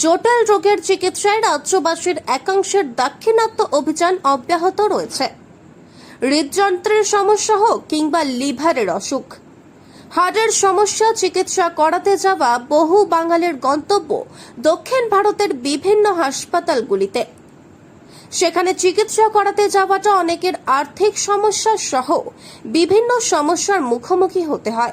জটিল রোগের চিকিৎসায় রাজ্যবাসীর একাংশের দাক্ষিণাত্য অভিযান অব্যাহত রয়েছে। হৃদযন্ত্রের সমস্যা হোক কিংবা লিভারের অসুখ। হার্টের সমস্যা চিকিৎসা করাতে যাওয়া বহু বাঙালির গন্তব্য দক্ষিণ ভারতের বিভিন্ন হাসপাতালগুলিতে। সেখানে চিকিৎসা করাতে যাওয়াটা অনেকের আর্থিক সমস্যা সহ বিভিন্ন সমস্যার মুখোমুখি হতে হয়।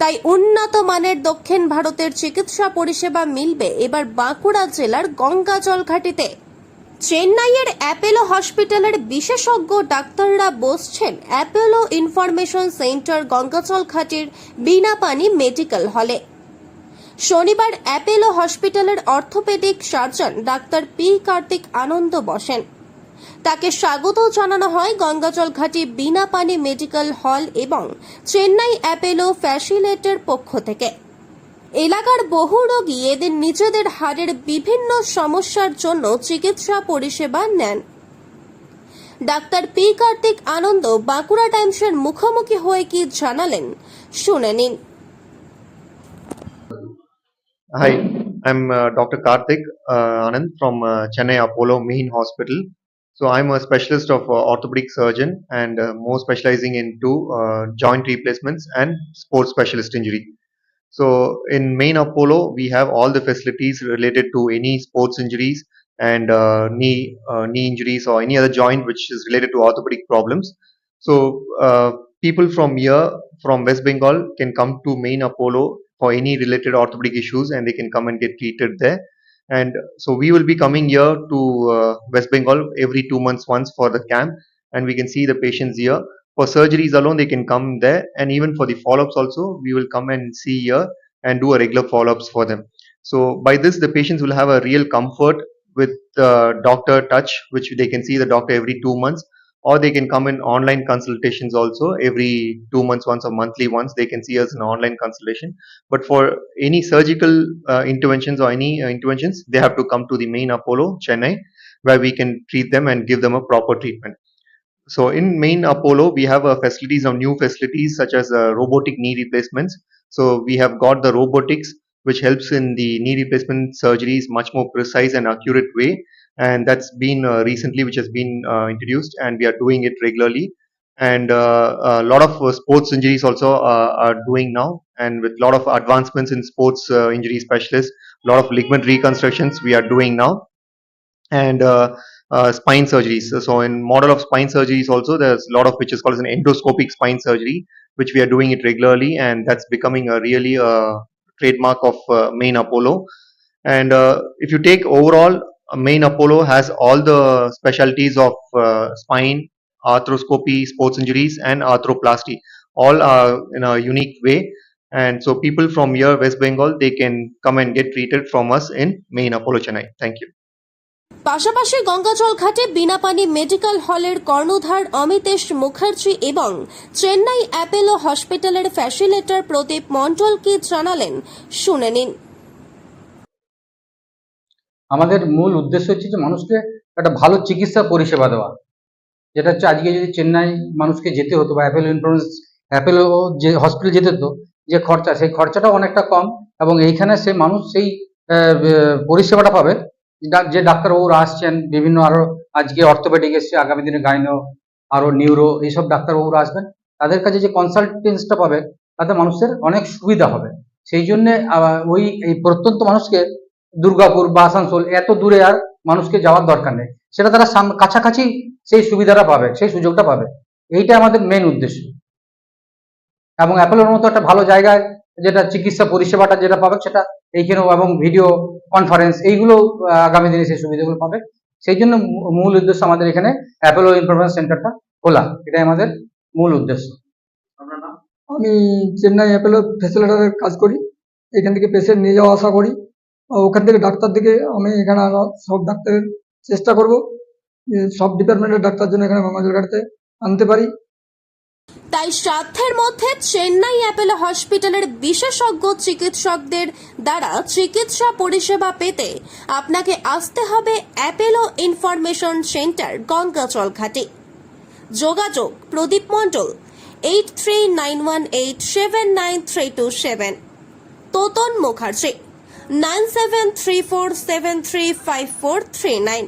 তাই উন্নত মানের দক্ষিণ ভারতের চিকিৎসা পরিষেবা মিলবে এবার বাঁকুড়া জেলার গঙ্গাজল ঘাটিতে চেন্নাইয়ের অ্যাপেলো হসপিটালের বিশেষজ্ঞ ডাক্তাররা বসছেন অ্যাপেলো ইনফরমেশন সেন্টার গঙ্গাজল ঘাটির বিনা পানি মেডিকেল হলে। শনিবার অ্যাপেলো হসপিটালের orthopaedic surgeon doctor P Karthik Anand বসেন। তাকে স্বাগত জানানো হয় গঙ্গাজল ঘাটি বিনা পানি মেডিকেল হল এবং চেন্নাই অ্যাপেলো ফ্যাসিলেটের পক্ষ থেকে এলাকার বহু রোগী এদের নিজেদের হাড়ের বিভিন্ন সমস্যার জন্য চিকিৎসা পরিষেবা নেন ডাক্তার পি কার্তিক আনন্দ বাঁকুড়া টাইমসের মুখোমুখি হয়ে কি জানালেন শুনে নিন Hi, I'm uh, Dr. Karthik uh, Anand from uh, Chennai Apollo Main Hospital. So I'm a specialist of uh, orthopedic surgeon and uh, more specializing into uh, joint replacements and sports specialist injury. So in Main Apollo, we have all the facilities related to any sports injuries and uh, knee uh, knee injuries or any other joint which is related to orthopedic problems. So uh, people from here, from West Bengal, can come to Main Apollo for any related orthopedic issues, and they can come and get treated there. And so we will be coming here to uh, West Bengal every two months once for the camp, and we can see the patients here. For surgeries alone, they can come there, and even for the follow-ups also, we will come and see here and do a regular follow-ups for them. So by this, the patients will have a real comfort with uh, doctor touch, which they can see the doctor every two months, or they can come in online consultations also every two months once or monthly once. They can see us in online consultation. But for any surgical uh, interventions or any uh, interventions, they have to come to the main Apollo, Chennai, where we can treat them and give them a proper treatment. So in main Apollo, we have uh, facilities of new facilities such as uh, robotic knee replacements. So we have got the robotics, which helps in the knee replacement surgeries much more precise and accurate way. And that's been uh, recently, which has been uh, introduced, and we are doing it regularly. And uh, a lot of sports injuries also are doing now, and with a lot of advancements in sports injury specialists, a lot of ligament reconstructions we are doing now and uh, spine surgeries. So- in model of spine surgeries also, there's a lot of which is called as an endoscopic spine surgery, which we are doing it regularly, and that's becoming a really uh, trademark of uh, Main Apollo. And if you take overall, Main Apollo has all the specialties of uh, spine, arthroscopy, sports injuries, and arthroplasty, all are in a unique way. And so people from here, West Bengal, they can come and get treated from us in Main Apollo Chennai. Thank you. পাশাপাশি গঙ্গাজল ঘাটে বিনা Pani medical হলের কর্ণধার অমিতেশ মুখার্জি এবং Chennai Apollo হসপিটালের facilitator Pradip Mondal কি জানালেন শুনে নিন আমাদের মূল উদ্দেশ্য হচ্ছে যে মানুষকে একটা ভালো চিকিৎসা পরিষেবা দেওয়া। যেটা হচ্ছে আজকে যদি চেন্নাই মানুষকে যেতে হতো বা অ্যাপেলো ইন্স্যুরেন্স অ্যাপেলো যে হসপিটাল যেতে হতো, যে খরচা, সেই খরচাটাও অনেকটা কম এবং এইখানে সে মানুষ সেই পরিষেবাটা পাবে। যে ডাক্তারবাবুরা আসছেন, বিভিন্ন আরও আজকে অর্থোপেডিক এসছে, আগামী দিনে গাইনো আরও নিউরো এইসব ডাক্তারবাবুরা আসবেন। তাদের কাছে যে কনসালটেন্সটা পাবে, তাতে মানুষের অনেক সুবিধা হবে। সেই জন্যে ওই, এই প্রত্যন্ত মানুষকে দুর্গাপুর বা আসানসোল এত দূরে আর মানুষকে যাওয়ার দরকার নেই। সেটা তারা সাম- কাছাকাছি সেই সুবিধাটা পাবে সেই সুযোগটা পাবে। এইটা আমাদের মেন উদ্দেশ্য। এবং অ্যাপেলোর মতো একটা ভালো জায়গায় যেটা চিকিৎসা পরিষেবাটা যেটা পাবে সেটা এইখানেও এবং ভিডিও কনফারেন্স এইগুলো আগামী দিনে সেই সুবিধাগুলো পাবে। সেই জন্য মূল উদ্দেশ্য আমাদের এখানে অ্যাপেলো ইনফরমেশন সেন্টারটা খোলা। এটাই আমাদের মূল উদ্দেশ্য। আমি চেন্নাই অ্যাপেলো ফেসিলেটারের কাজ করি। এখান থেকে পেশেন্ট নিয়ে যাওয়া আসা করি। ওখান থেকে ডাক্তার দিকে আমি এখানে সব ডাক্তারের চেষ্টা করব সব ডিপার্টমেন্টের ডাক্তার জন্য এখানে গঙ্গাজলঘাটতে আনতে পারি। তাই সাধ্যের মধ্যে চেন্নাই অ্যাপেলো হসপিটালের বিশেষজ্ঞ চিকিৎসকদের দ্বারা চিকিৎসা পরিষেবা পেতে আপনাকে আসতে হবে অ্যাপেলো ইনফরমেশন সেন্টার, গঙ্গাচল ঘাটে। যোগাযোগ Pradip Mondal eight three nine one eight seven nine three two seven Totan Mukherjee. Nine seven three four seven three five four three nine.